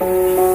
嗯。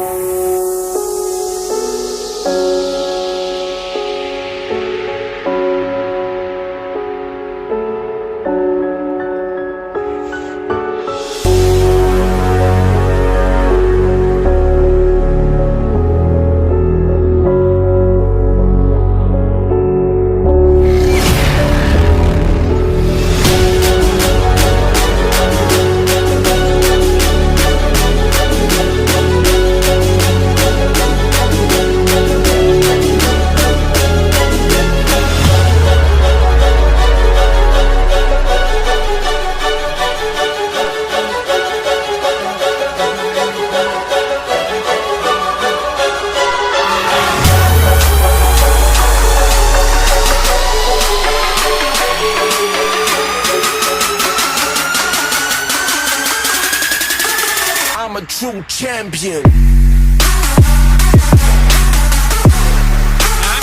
True champion. Ha?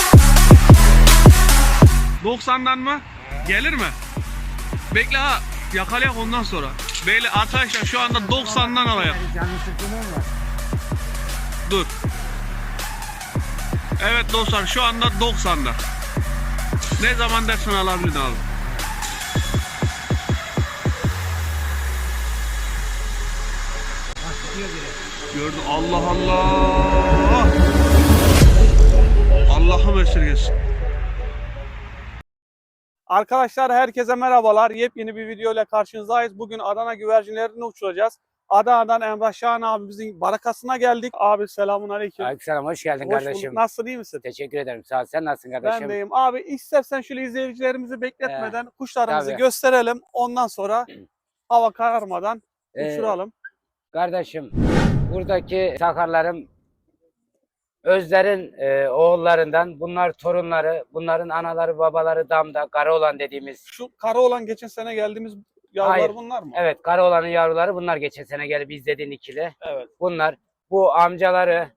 90'dan mı? Gelir mi? Bekle ha. Yakalayak ondan sonra. Beyler arkadaşlar şu anda 90'dan alayım. Dur. Evet dostlar şu anda 90'da. Ne zaman dersin alabilir abi? Gördüm. Allah Allah. Allah'ım esirgesin. Arkadaşlar herkese merhabalar. Yepyeni bir video ile karşınızdayız. Bugün Adana güvercinlerini uçuracağız. Adana'dan Emrah Şahan abimizin barakasına geldik. Abi selamun aleyküm. Aleykümselam hoş geldin Hoş kardeşim. bulduk. Nasılsın iyi misin? Teşekkür ederim. Sağ ol. Sen nasılsın kardeşim? Ben deyim. Abi istersen şöyle izleyicilerimizi bekletmeden kuşlarımızı tabii. gösterelim. Ondan sonra hava kararmadan Ee, uçuralım. Kardeşim buradaki sakarlarım Özler'in e, oğullarından bunlar torunları, bunların anaları babaları damda, Karaoğlan dediğimiz. Şu kara olan geçen sene geldiğimiz yavrular Hayır. bunlar mı? Evet Karaoğlan'ın yavruları bunlar geçen sene gelip izlediğin ikili. Evet. Bunlar bu amcaları,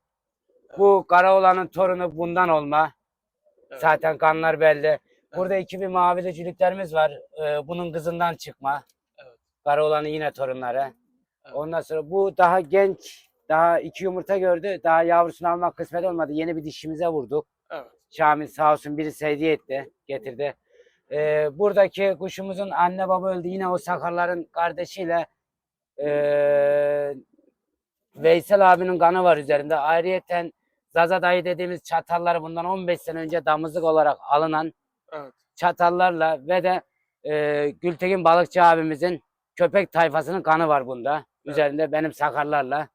bu Karaoğlan'ın torunu bundan olma. Evet. Zaten kanlar belli. Burada iki bir mavili cülüklerimiz var. Ee, bunun kızından çıkma. Evet. Karaoğlan'ın yine torunları. Evet. Ondan sonra bu daha genç. Daha iki yumurta gördü. Daha yavrusunu almak kısmet olmadı. Yeni bir dişimize vurduk. Evet. Şamil sağ olsun birisi hediye etti. Getirdi. Ee, buradaki kuşumuzun anne baba öldü. Yine o sakarların kardeşiyle ee, Veysel abinin kanı var üzerinde. Ayrıyeten Zaza dayı dediğimiz çatalları bundan 15 sene önce damızlık olarak alınan Evet. çatallarla ve de e, Gültekin Balıkçı abimizin köpek tayfasının kanı var bunda. Üzerinde benim sakarlarla.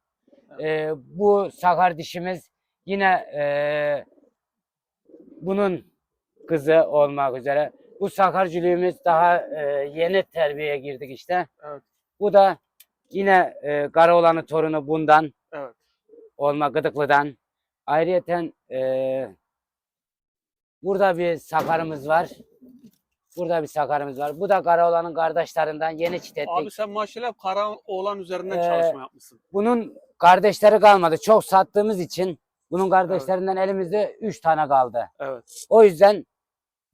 E, bu sakar dişimiz yine e, bunun kızı olmak üzere. Bu sakarcülüğümüz daha e, yeni terbiyeye girdik işte. Evet. Bu da yine e, Karaoğlan'ın torunu bundan Evet. olma Gıdıklı'dan. Ayrıyeten eee burada bir sakarımız var. Burada bir sakarımız var. Bu da Karaoğlan'ın kardeşlerinden yeni çit ettik. Abi sen maşallah kara oğlan üzerinden Ee, çalışma yapmışsın. Bunun kardeşleri kalmadı. Çok sattığımız için bunun kardeşlerinden elimizde 3 tane kaldı. Evet. O yüzden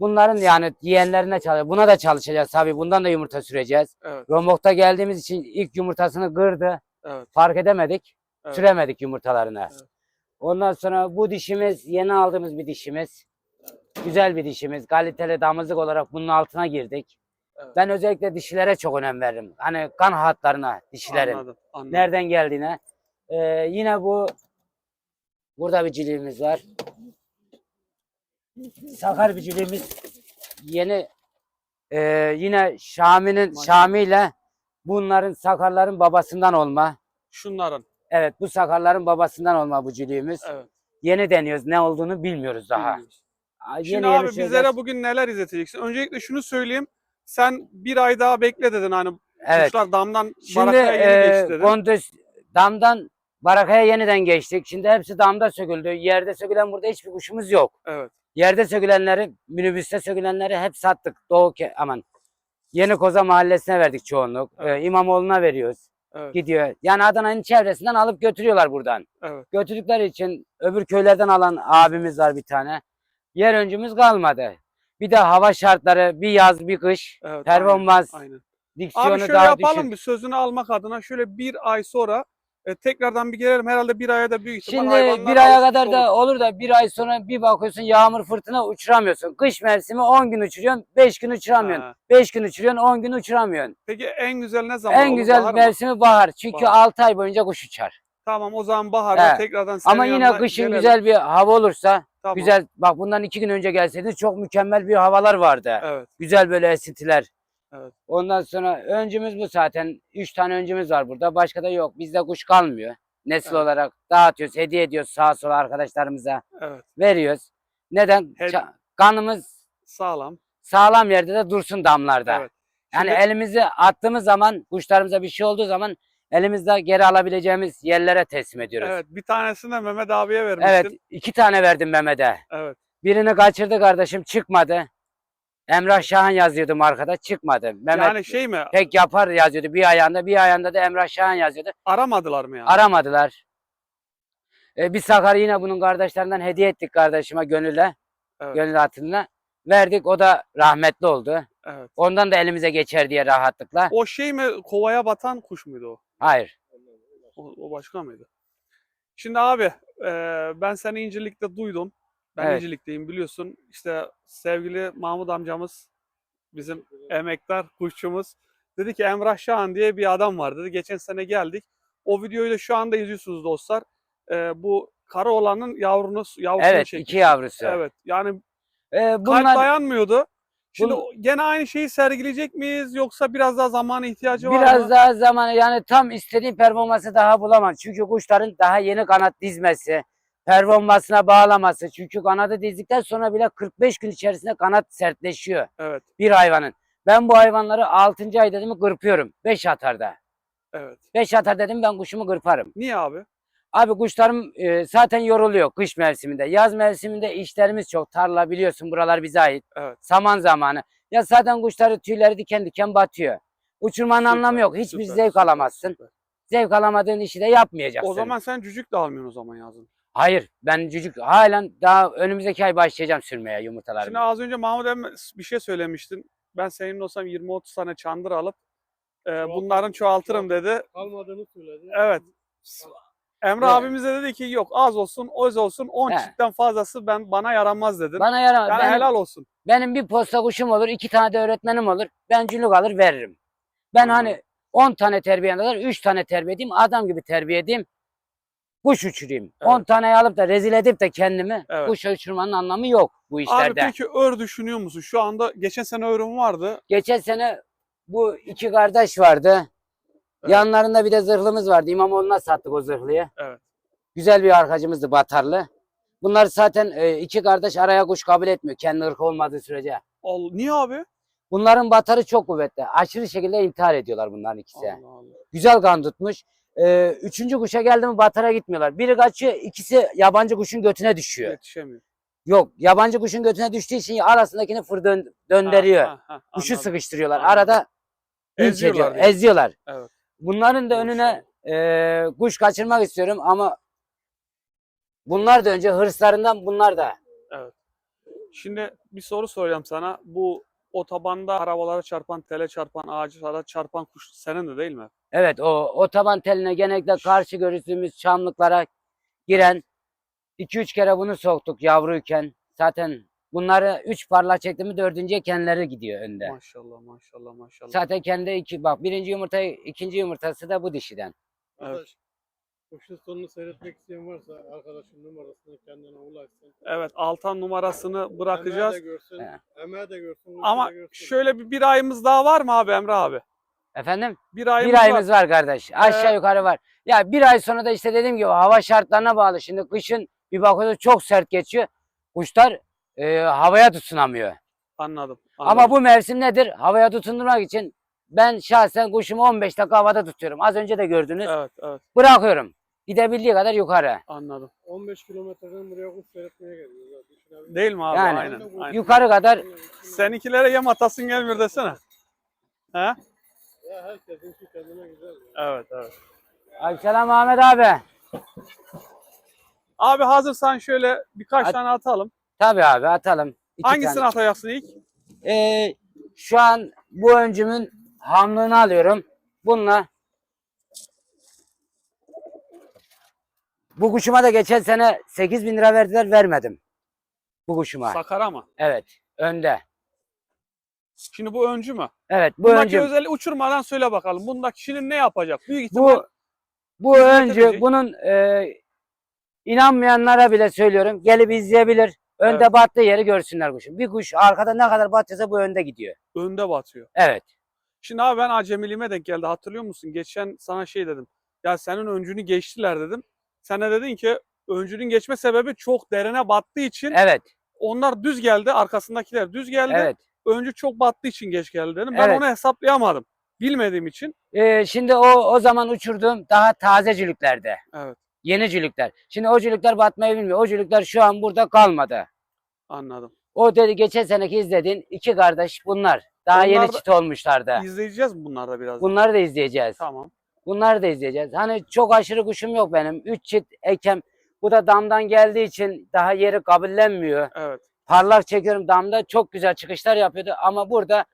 bunların yani yeğenlerine çalışacağız. Buna da çalışacağız tabii. Bundan da yumurta süreceğiz. Evet. Romok'ta geldiğimiz için ilk yumurtasını kırdı. Evet. Fark edemedik. Evet. Süremedik yumurtalarını. Evet. Ondan sonra bu dişimiz yeni aldığımız bir dişimiz. Güzel bir dişimiz. Kaliteli damızlık olarak bunun altına girdik. Evet. Ben özellikle dişilere çok önem veririm. Hani kan hatlarına dişilerin. Anladım. anladım. Nereden geldiğine. Ee, yine bu burada bir ciliğimiz var. Sakar bir ciliğimiz yeni ee, yine Şami'nin. Şami ile bunların sakarların babasından olma. Şunların. Evet bu sakarların babasından olma bu cülüğümüz. Evet. Yeni deniyoruz. Ne olduğunu bilmiyoruz daha. bilmiyoruz. Yeni Şimdi abi şeyler- bizlere bugün neler izleteceksin? Öncelikle şunu söyleyeyim. Sen bir ay daha bekle dedin hani Evet. kuşlar damdan Şimdi barakaya yeni e, geçti dedin. Gondos damdan barakaya yeniden geçtik. Şimdi hepsi damda söküldü. Yerde sökülen burada hiçbir kuşumuz yok. Evet. Yerde sökülenleri, minibüste sökülenleri hep sattık. Doğu Ke- aman. Yeni Koza mahallesine verdik çoğunluk. Evet. Ee, İmamoğlu'na veriyoruz. Evet. Gidiyor. Yani Adana'nın çevresinden alıp götürüyorlar buradan. Evet. Götürdükleri için öbür köylerden alan abimiz var bir tane. Yer öncümüz kalmadı. Bir de hava şartları bir yaz bir kış. Evet. Performans, Aynen. aynen. diksiyonu Abi şöyle daha yapalım düşük. bir sözünü almak adına şöyle bir ay sonra E, tekrardan bir gelelim. Herhalde bir aya da büyük ihtimal Şimdi bir aya kadar olur. da olur da bir ay sonra bir bakıyorsun yağmur fırtına uçuramıyorsun. Kış mevsimi 10 gün uçuruyorsun, 5 gün uçuramıyorsun. Ha. 5 gün uçuruyorsun, 10 gün uçuramıyorsun. Peki en güzel ne zaman En olur? güzel Bahar mı? mevsimi bahar. Çünkü Bahar. 6 ay boyunca kuş uçar. Tamam o zaman baharda He. tekrardan Ama yine kışın gelelim. güzel bir hava olursa, Tamam. güzel bak bundan 2 gün önce gelseydiniz çok mükemmel bir havalar vardı. Evet. Güzel böyle esintiler. Evet. Ondan sonra öncümüz bu zaten. 3 tane öncümüz var burada. Başka da yok. Bizde kuş kalmıyor. Nesil Evet. olarak dağıtıyoruz, hediye ediyoruz sağa sola arkadaşlarımıza. Evet. Veriyoruz. Neden? Ça- kanımız Sağlam. sağlam yerde de dursun damlarda. Evet. Yani Şimdi- elimizi attığımız zaman kuşlarımıza bir şey olduğu zaman elimizde geri alabileceğimiz yerlere teslim ediyoruz. Evet. Bir tanesini de Mehmet abiye vermiştin. Evet, iki tane verdim Mehmet'e. Evet. Birini kaçırdı kardeşim çıkmadı. Emrah Şahan yazıyordum arkada çıkmadı. Mehmet Yani şey mi? pek yapar yazıyordu bir ayağında bir ayağında da Emrah Şahan yazıyordu. Aramadılar mı yani? Aramadılar. E, bir Sakar yine bunun kardeşlerinden hediye ettik kardeşime gönüle. Evet. Gönül hatırına. Verdik o da rahmetli oldu. Evet. Ondan da elimize geçer diye rahatlıkla. O şey mi? Kovaya batan kuş muydu o? Hayır. O, o başka mıydı? Şimdi abi e, ben seni İncirlik'te duydum. Ben Evet. İncirlik'teyim biliyorsun. İşte sevgili Mahmut amcamız bizim emektar kuşçumuz dedi ki Emrah Şahan diye bir adam var dedi. Geçen sene geldik. O videoyu da şu anda izliyorsunuz dostlar. E, bu kara olanın yavrunu yavrusunu Evet çekmiş. iki yavrusu. Evet. Yani E, kalp bunlar dayanmıyordu. Şimdi Bun- o- gene aynı şeyi sergileyecek miyiz yoksa biraz daha zamana ihtiyacı var mı? biraz daha zaman yani tam istediğim performansı daha bulamam. Çünkü kuşların daha yeni kanat dizmesi, performansına bağlaması. Çünkü kanadı dizdikten sonra bile 45 gün içerisinde kanat sertleşiyor Evet. bir hayvanın. Ben bu hayvanları 6. ay dedim kırpıyorum. 5 atarda. Evet. 5 atar dedim ben kuşumu kırparım. Niye abi? Abi kuşlarım e, zaten yoruluyor kış mevsiminde. Yaz mevsiminde işlerimiz çok. Tarla biliyorsun buralar bize ait. Evet. Saman zamanı. Ya zaten kuşları tüyleri diken diken batıyor. Uçurmanın Süper, anlamı yok. Hiçbir süper, zevk süper, alamazsın. süper. Zevk alamadığın işi de yapmayacaksın. O zaman sen cücük de almıyorsun o zaman yazın. Hayır ben cücük halen daha önümüzdeki ay başlayacağım sürmeye yumurtalarımı. Şimdi az önce Mahmut emmi bir şey söylemiştin. Ben senin olsam 20-30 tane çandır alıp e, bunların çoğaltırım dedi. kalmadığını söyledi. Evet. Emre Evet. abimiz de dedi ki yok az olsun, öz olsun 10 He. çiftten fazlası ben bana yaramaz dedin. Bana yaramaz. yani benim, helal olsun. benim bir posta kuşum olur, iki tane de öğretmenim olur. Ben cülük alır veririm. Ben Anladım. hani 10 tane terbiye alır, 3 tane terbiye edeyim, adam gibi terbiye edeyim. Kuş uçurayım. Evet. 10 tane alıp da rezil edip de kendimi Evet. kuş uçurmanın anlamı yok bu Abi işlerde. peki ör düşünüyor musun? Şu anda geçen sene örüm vardı. Geçen sene bu iki kardeş vardı. Evet. Yanlarında bir de zırhlımız vardı. İmamoğlu'na sattık o zırhlıyı. Evet. Güzel bir arkacımızdı Batarlı. Bunlar zaten e, iki kardeş araya kuş kabul etmiyor kendi ırkı olmadığı sürece. Al, niye abi? Bunların batarı çok kuvvetli. Aşırı şekilde intihar ediyorlar bunların ikisi. Allah Allah. Güzel kan tutmuş. Ee, üçüncü kuşa geldi mi batara gitmiyorlar. Biri kaçıyor, ikisi yabancı kuşun götüne düşüyor. Yetişemiyor. Yok, yabancı kuşun götüne düştüğü için arasındakini fır dön- döndürüyor. Ha, ha, ha, Kuşu sıkıştırıyorlar. Anladım. Arada Eziyorlar ediyor, eziyorlar. Evet. Bunların da önüne e, kuş kaçırmak istiyorum ama bunlar da önce hırslarından bunlar da. Şimdi bir soru soracağım sana. Bu otobanda arabalara çarpan, tele çarpan, ağaçlara çarpan kuş senin de değil mi? Evet o otoban teline genellikle karşı görüştüğümüz çamlıklara giren 2-3 kere bunu soktuk yavruyken. Zaten bunları 3 parla çekti mi dördüncüye kendileri gidiyor önde. Maşallah maşallah maşallah. Zaten kendi iki bak birinci yumurta ikinci yumurtası da bu dişiden. Arkadaş, kuşun sonunu seyretmek isteyen varsa arkadaşın numarasını kendine ulaşsın. Evet Altan numarasını bırakacağız. Emeği de görsün. He. Emeği de görsün. Ama görsün. şöyle bir, bir ayımız daha var mı abi Emre abi? Efendim? Bir ayımız, Bir ayımız var kardeş. Aşağı Ee, yukarı var. Ya bir ay sonra da işte dediğim gibi hava şartlarına bağlı. Şimdi kışın bir bakıyoruz çok sert geçiyor. Kuşlar e, havaya tutunamıyor. Anladım. Ama anladım. bu mevsim nedir? Havaya tutundurmak için ben şahsen kuşumu 15 dakika havada tutuyorum. Az önce de gördünüz. Evet evet Bırakıyorum. Gidebildiği kadar yukarı. anladım. 15 kilometreden buraya kuş seyretmeye düşünebilirsin. Değil mi abi? Yani, aynen. aynen. Yukarı kadar Seninkilere yem atasın gelmiyor desene. He? Ya herkesin şu kendine güzel. ya. Evet evet. Aleykümselam Ahmet abi. Abi hazırsan şöyle birkaç At- tane atalım. Tabii abi atalım. İki Hangisini tane. atacaksın ilk? Ee, şu an bu öncümün hamlını alıyorum. Bununla Bu kuşuma da geçen sene 8 bin lira verdiler vermedim. Bu kuşuma. Sakara mı? Evet. Önde. Şimdi bu öncü mü? Evet. Bu Bundaki öncü. özelliği uçurmadan söyle bakalım. Bundaki şimdi ne yapacak? Büyük ihtimal Bu bu öncü. edecek. Bunun e, inanmayanlara bile söylüyorum. Gelip izleyebilir. Önde Evet. battığı yeri görsünler kuşun. Bir kuş arkada ne kadar batıyorsa bu önde gidiyor. önde batıyor. Evet. Şimdi abi ben acemiliğime denk geldi. Hatırlıyor musun? Geçen sana şey dedim. Ya senin öncünü geçtiler dedim. Sen de dedin ki öncünün geçme sebebi çok derine battığı için Evet. onlar düz geldi. Arkasındakiler düz geldi. Evet. Öncü çok battığı için geç geldi dedim. Ben Evet. onu hesaplayamadım. Bilmediğim için. Ee, şimdi o o zaman uçurduğum daha taze cülüklerde. Evet. Yeni cülükler. Şimdi o cülükler batmayı bilmiyor. O cülükler şu an burada kalmadı. Anladım. O dedi geçen seneki izlediğin iki kardeş bunlar. Daha yeni Onlar da- çift olmuşlardı. İzleyeceğiz bunları da biraz? Bunları da izleyeceğiz. Tamam. Bunları da izleyeceğiz. Hani çok aşırı kuşum yok benim. Üç çift ekem. Bu da damdan geldiği için daha yeri kabullenmiyor. Evet. Parlak çekiyorum damda. Çok güzel çıkışlar yapıyordu. Ama burada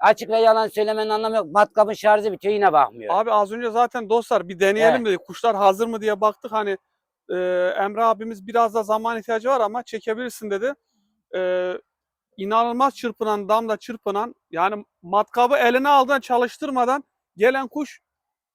açık ve yalan söylemenin anlamı yok. Matkabın şarjı bitiyor yine bakmıyor. Abi az önce zaten dostlar bir deneyelim dedik. Kuşlar hazır mı diye baktık. Hani e, Emre abimiz biraz da zaman ihtiyacı var ama çekebilirsin dedi. E, inanılmaz çırpınan, damda çırpınan yani matkabı eline aldığında çalıştırmadan gelen kuş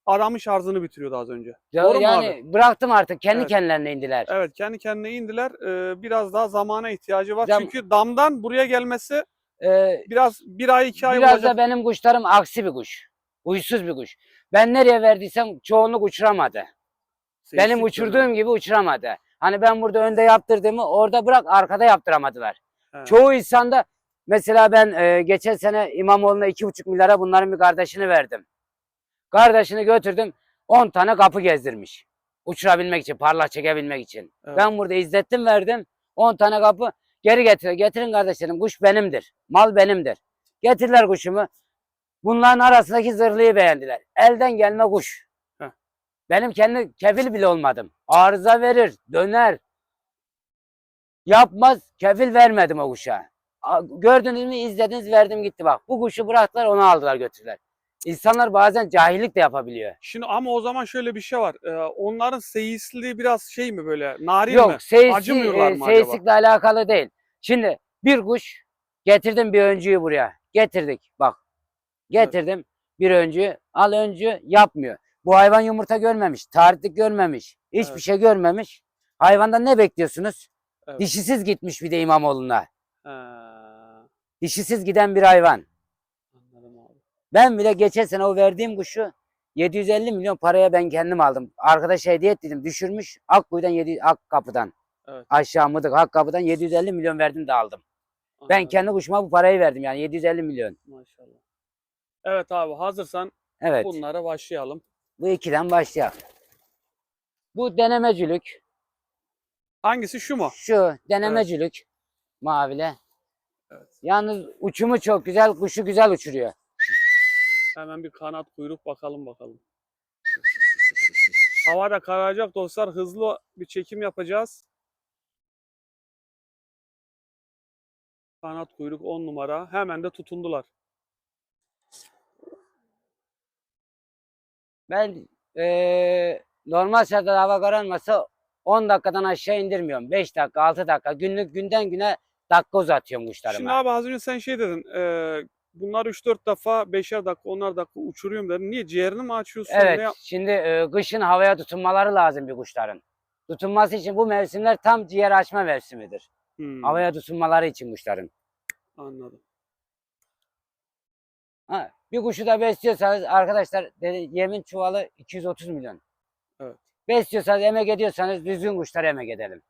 adamın şarjını bitiriyordu az önce. Ya- Doğru mu yani bıraktım artık. Kendi Evet. kendilerine indiler. Evet kendi kendine indiler. E, biraz daha zamana ihtiyacı var. Zam- Çünkü damdan buraya gelmesi Ee, biraz bir ay iki ay Biraz olacak. da benim kuşlarım aksi bir kuş. Huysuz bir kuş. Ben nereye verdiysem çoğunluk uçuramadı. Benim Seyislik uçurduğum gibi uçuramadı. Hani ben burada önde yaptırdığımı orada bırak arkada yaptıramadılar. He. Çoğu insanda mesela ben e, geçen sene İmamoğlu'na iki buçuk milyara bunların bir kardeşini verdim. Kardeşini götürdüm 10 tane kapı gezdirmiş. Uçurabilmek için, parlak çekebilmek için. Evet. Ben burada izlettim verdim. 10 tane kapı geri getiriyor. Getirin kardeşlerim kuş benimdir. Mal benimdir. Getirdiler kuşumu. Bunların arasındaki zırhlıyı beğendiler. Elden gelme kuş. Benim kendi kefil bile olmadım. Arıza verir, döner. Yapmaz, kefil vermedim o kuşa. Gördünüz mü, izlediniz, verdim gitti bak. Bu kuşu bıraktılar, onu aldılar götürdüler. İnsanlar bazen cahillik de yapabiliyor. Şimdi ama o zaman şöyle bir şey var. E, onların seyisliği biraz şey mi böyle narin mi? Yok, seyisi, Acımıyorlar e, mı acaba? seyislikle alakalı değil. Şimdi bir kuş getirdim bir öncüyü buraya. Getirdik bak. Getirdim bir öncüyü. Al öncü yapmıyor. Bu hayvan yumurta görmemiş, tarihlik görmemiş, hiçbir Evet. şey görmemiş. Hayvandan ne bekliyorsunuz? Evet. Dişisiz gitmiş bir de İmamoğlu'na. Ha, Dişisiz giden bir hayvan. Ben bile geçen sene o verdiğim kuşu 750 milyon paraya ben kendim aldım. Arkadaş hediye ettim düşürmüş. Akkuyu'dan 7 Akkapı'dan. Evet. Aşağı Mıdık Akkapı'dan 750 milyon verdim de aldım. Ben Anladım. kendi kuşuma bu parayı verdim yani 750 milyon. Maşallah. Evet abi hazırsan Evet. bunlara başlayalım. Bu ikiden başlayalım. Bu denemecülük. Hangisi şu mu? Şu denemecülük. Mavile. Evet. Yalnız uçumu çok güzel. Kuşu güzel uçuruyor. Hemen bir kanat kuyruk bakalım bakalım. Hava da kararacak dostlar. Hızlı bir çekim yapacağız. Kanat kuyruk 10 numara. Hemen de tutundular. Ben eee, normal şartlarda hava kararmasa 10 dakikadan aşağı indirmiyorum. 5 dakika, 6 dakika. Günlük günden güne dakika uzatıyorum kuşlarıma. Şimdi abi az önce sen şey dedin. E, bunlar 3-4 defa 5'er dakika 10'ar dakika uçuruyorum dedin. Niye? Ciğerini mi açıyorsun? Evet, Ne yap- şimdi e, kışın havaya tutunmaları lazım bir kuşların. Tutunması için bu mevsimler tam ciğer açma mevsimidir. Hmm, Havaya tutunmaları için kuşların. Anladım. Ha, bir kuşu da besliyorsanız arkadaşlar dedi, yemin çuvalı 230 milyon. Evet. Besliyorsanız emek ediyorsanız düzgün kuşlara emek edelim.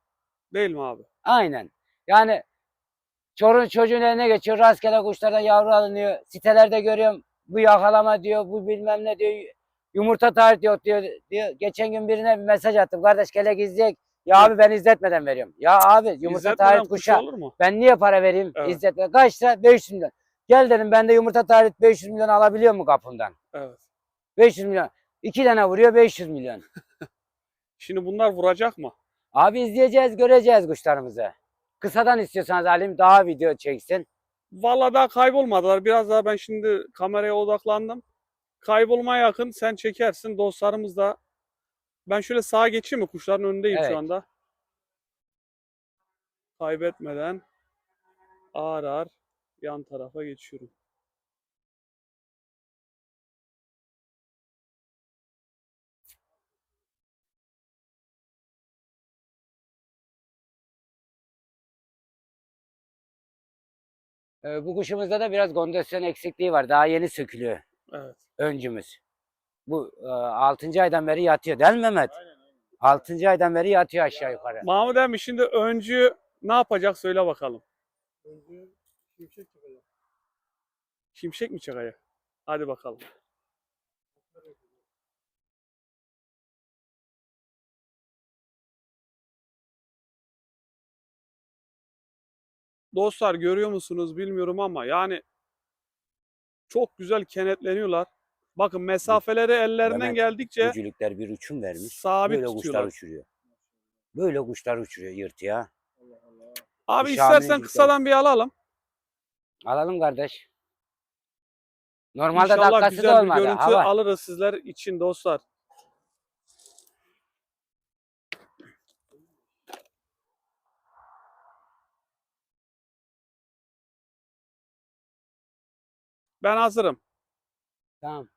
Değil mi abi? Aynen. Yani çorun çocuğun eline geçiyor. Rastgele kuşlardan yavru alınıyor. Sitelerde görüyorum. Bu yakalama diyor. Bu bilmem ne diyor. Yumurta tarih yok diyor, diyor. Geçen gün birine bir mesaj attım. Kardeş kelek izleyek. Ya abi ben izletmeden veriyorum. Ya abi yumurta tarih kuş kuşa. olur mu? Ben niye para vereyim? Evet. İzletme. Kaç lira? 500 milyon. Gel dedim ben de yumurta tarih 500 milyon alabiliyor mu kapımdan? Evet. 500 milyon. İki tane vuruyor 500 milyon. Şimdi bunlar vuracak mı? Abi izleyeceğiz, göreceğiz kuşlarımızı. Kısadan istiyorsanız Halim daha video çeksin. Vallahi daha kaybolmadılar. Biraz daha ben şimdi kameraya odaklandım. Kaybolmaya yakın sen çekersin. Dostlarımız da Ben şöyle sağa geçeyim mi? Kuşların önündeyim Evet. şu anda. Kaybetmeden ağır ağır yan tarafa geçiyorum. Ee, bu kuşumuzda da biraz kondisyon eksikliği var. Daha yeni sökülüyor Evet. öncümüz. Bu e, 6. aydan beri yatıyor değil mi Mehmet? 6. aydan beri yatıyor aşağı yukarı. Mahmut emmi şimdi öncü ne yapacak söyle bakalım. Önce şimşek çıkacak. Şimşek mi çakaya? Hadi bakalım. Dostlar görüyor musunuz bilmiyorum ama yani çok güzel kenetleniyorlar. Bakın mesafeleri ellerinden Mehmet, geldikçe Gücülükler bir uçum vermiş. sabit Böyle kuşlar tutuyorlar. uçuruyor. Böyle kuşlar uçuruyor yırt ya. Abi Bu istersen Şamil kısadan bir alalım. Alalım kardeş. Normalde İnşallah dakikası güzel da bir olmadı. görüntü Hava. alırız sizler için dostlar. Ben hazırım. Tamam.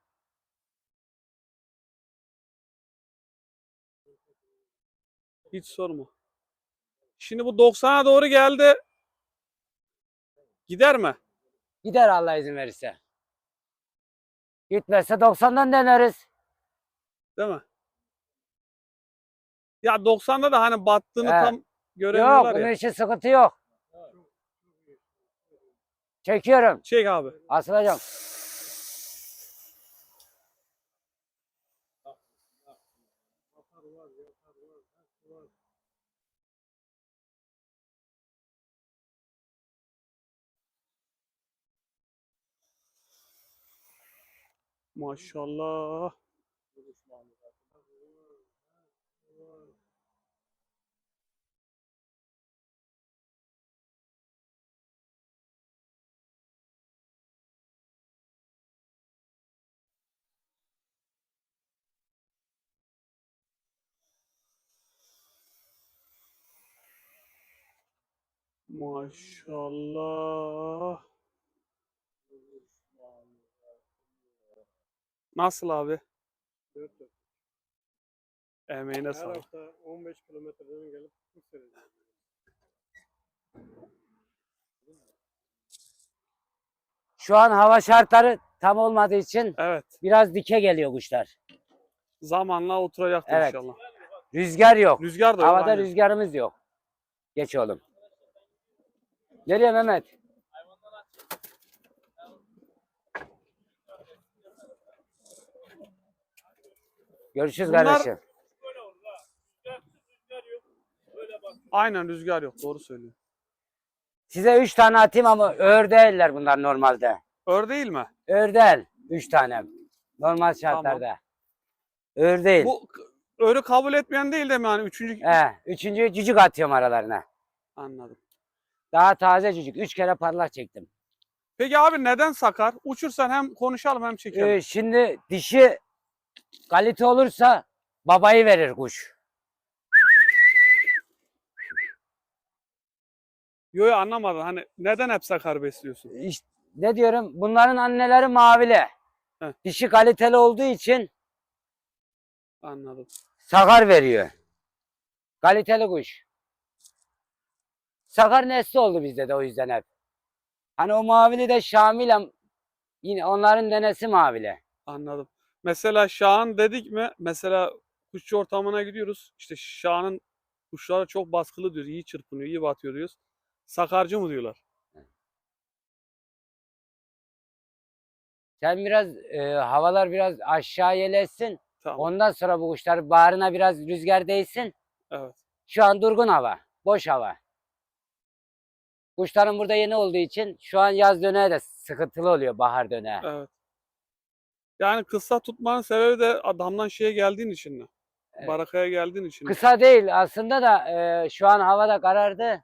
Hiç sorma. Şimdi bu 90'a doğru geldi. Gider mi? Gider Allah izin verirse. Gitmezse 90'dan deneriz. Değil mi? Ya 90'da da hani battığını He. tam Yok göremiyorlar bunun ya. için sıkıntı yok. Çekiyorum. Çek abi. Asılacağım. Maşallah. Maşallah. Nasıl abi? Dört dört. Emeğine Her sağlık. hafta 15 kilometreden gelip kuş seyrediyoruz. Şu an hava şartları tam olmadığı için Evet. biraz dike geliyor kuşlar. Zamanla oturacaktır Evet. inşallah. Rüzgar yok. Rüzgar da yok. Havada aynen. rüzgarımız yok. Geç oğlum. Nereye Mehmet? Görüşürüz Bunlar- kardeşim. Aynen rüzgar yok. Doğru söylüyor. Size üç tane atayım ama ör değiller bunlar normalde. Ör değil mi? Ör değil. Üç tane. Normal şartlarda. Ör değil. Bu örü kabul etmeyen değil de mi yani üçüncü? He, üçüncü cücük atıyorum aralarına. Anladım. Daha taze cücük. Üç kere parlak çektim. Peki abi neden sakar? Uçursan hem konuşalım hem çekelim. Ee, şimdi dişi kalite olursa babayı verir kuş. Yo yo anlamadım. Hani neden hep sakar besliyorsun? İşte, ne diyorum? Bunların anneleri mavili. Heh. Dişi kaliteli olduğu için Anladım. sakar veriyor. Kaliteli kuş. Sakar nesli oldu bizde de o yüzden hep. Hani o mavili de Şamil'e yine onların denesi mavili. Anladım. Mesela Şahan dedik mi? Mesela kuşçu ortamına gidiyoruz. İşte Şahan'ın kuşları çok baskılı diyor. iyi çırpınıyor, iyi batıyor diyoruz. Sakarcı mı diyorlar? Sen biraz e, havalar biraz aşağı yelesin. Tamam. Ondan sonra bu kuşlar bağrına biraz rüzgar değsin. Evet. Şu an durgun hava. Boş hava. Kuşların burada yeni olduğu için şu an yaz döneği de sıkıntılı oluyor bahar döneği. Evet. Yani kısa tutmanın sebebi de adamdan şeye geldiğin için mi? Evet. Barakaya geldiğin için mi? Kısa değil aslında da e, şu an hava da karardı.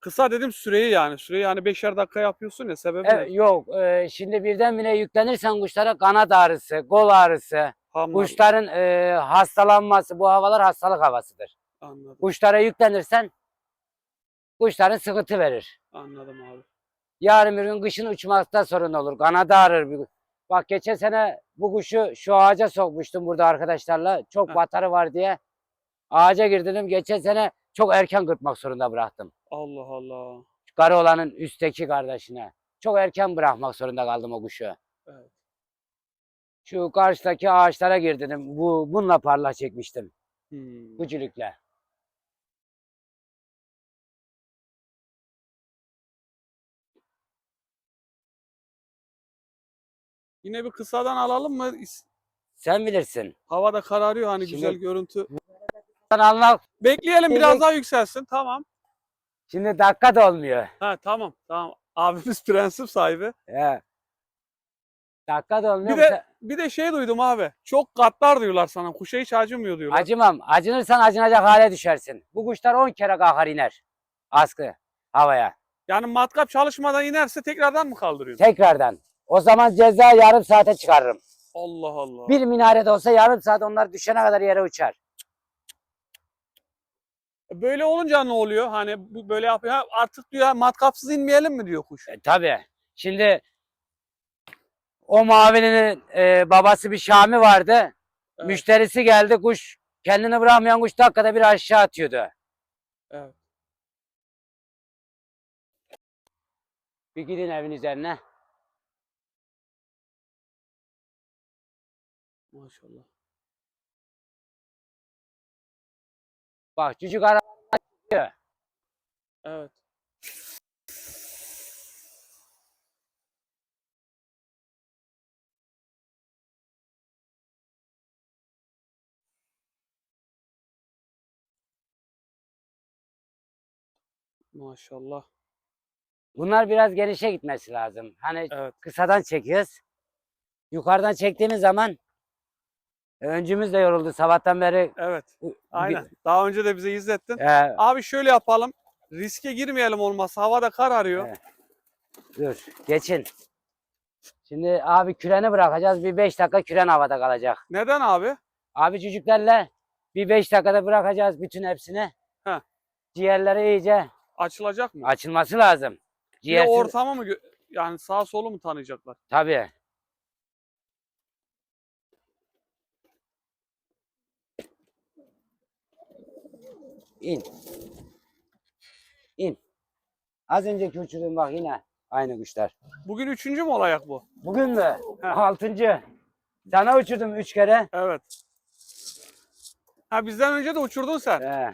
Kısa dedim süreyi yani. Süreyi hani beşer dakika yapıyorsun ya sebebi Evet, ne? yok e, şimdi birdenbire yüklenirsen kuşlara kanat ağrısı, kol ağrısı, Hamlar. Kuşların e, hastalanması, bu havalar hastalık havasıdır. Anladım. Kuşlara yüklenirsen kuşların sıkıntı verir. Anladım abi. Yarın bir gün kışın uçmakta sorun olur. Kanadı ağrır. Bir... Bak geçen sene bu kuşu şu ağaca sokmuştum burada arkadaşlarla. Çok Heh. batarı var diye. Ağaca girdim. Geçen sene çok erken kırpmak zorunda bıraktım. Allah Allah. Karı olanın üstteki kardeşine. Çok erken bırakmak zorunda kaldım o kuşu. Evet. Şu karşıdaki ağaçlara girdim. Bu, bununla parla çekmiştim. Hmm. Bu cülükle. Yine bir kısadan alalım mı? Sen bilirsin. Hava da kararıyor hani Şimdi- güzel görüntü. Sen almak. Bekleyelim biraz daha yükselsin. Tamam. Şimdi dakika da olmuyor. Ha tamam. Tamam. Abimiz prensip sahibi. He. Dakika da olmuyor. Bir de bir de şey duydum abi. Çok gaddar diyorlar sana. Kuşa hiç acımıyor diyorlar. Acımam. Acınırsan acınacak hale düşersin. Bu kuşlar 10 kere kalkar iner. Askı havaya. Yani matkap çalışmadan inerse tekrardan mı kaldırıyorsun? Tekrardan. O zaman ceza yarım saate çıkarırım. Allah Allah. Bir minarede olsa yarım saat onlar düşene kadar yere uçar. Böyle olunca ne oluyor? Hani bu- böyle yapıyor. Ha, Artık diyor matkapsız inmeyelim mi diyor kuş. E, tabii. Şimdi o mavinin e, babası bir Şami vardı. Evet. Müşterisi geldi kuş kendini bırakmayan kuş dakikada bir aşağı atıyordu. Evet. Bir gidin evin üzerine. Maşallah. Bak çocuk ara Evet. Maşallah. Bunlar biraz genişe gitmesi lazım. Hani Evet. kısadan çekiyoruz. Yukarıdan çektiğimiz zaman öncümüz de yoruldu sabahtan beri. Evet. Bu- Aynen. Daha önce de bize izlettin. E, Abi şöyle yapalım. Riske girmeyelim olmazsa. Havada kararıyor. Evet. dur geçin. Şimdi abi küreni bırakacağız. Bir 5 dakika küren havada kalacak. Neden abi? Abi cücüklerle bir 5 dakikada bırakacağız bütün hepsini. Heh. Ciğerleri iyice Açılacak mı? açılması lazım. Bir de Ciğersiz, ortamı mı gö- yani sağ solu mu tanıyacaklar? Tabii. İn. İn. Az önceki uçurduğum bak yine aynı kuşlar. Bugün üçüncü mü olayak bu? Bugün mü? Heh. Altıncı. Sana uçurdum üç kere. Evet. Ha bizden önce de uçurdun sen. He.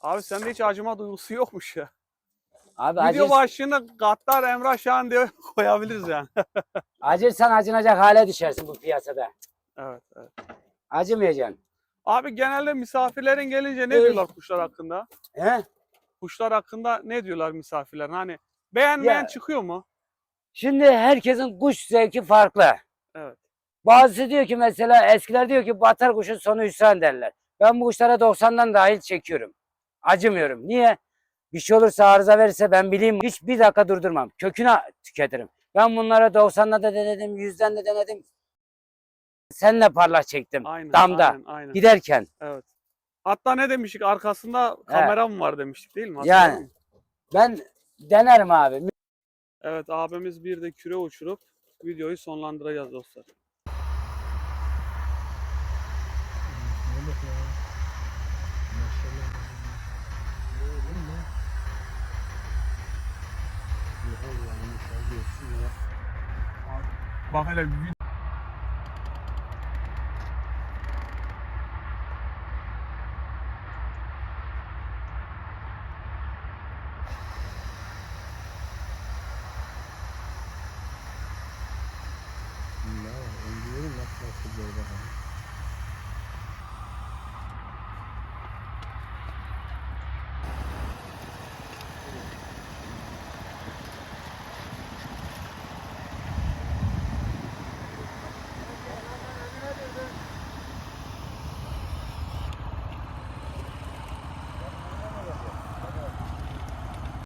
Abi sende hiç acıma duygusu yokmuş ya. Abi Video acır, başlığına Gattar Emrah Şahan diye koyabiliriz yani. acırsan acınacak hale düşersin bu piyasada. evet, evet. Acımayacaksın. Abi genelde misafirlerin gelince ne Evet. diyorlar kuşlar hakkında? He? Kuşlar hakkında ne diyorlar misafirler? Hani beğenmeyen Ya- çıkıyor mu? Şimdi herkesin kuş zevki farklı. Evet. Bazısı diyor ki mesela eskiler diyor ki batar kuşun sonu hüsran derler. Ben bu kuşlara 90'dan dahil çekiyorum. Acımıyorum. Niye? Bir şey olursa arıza verirse ben bileyim. Hiç bir dakika durdurmam. Köküne tüketirim. Ben bunlara 90'da da denedim, 100'den de denedim. Senle parlak çektim. Aynen. Damda. Aynen, aynen. Giderken. Evet. Hatta ne demiştik? Arkasında kamera mı var demiştik değil mi? Yani. Hatırladın mı? Ben denerim abi. Evet abimiz bir de küre uçurup videoyu sonlandıracağız dostlar. Bak hele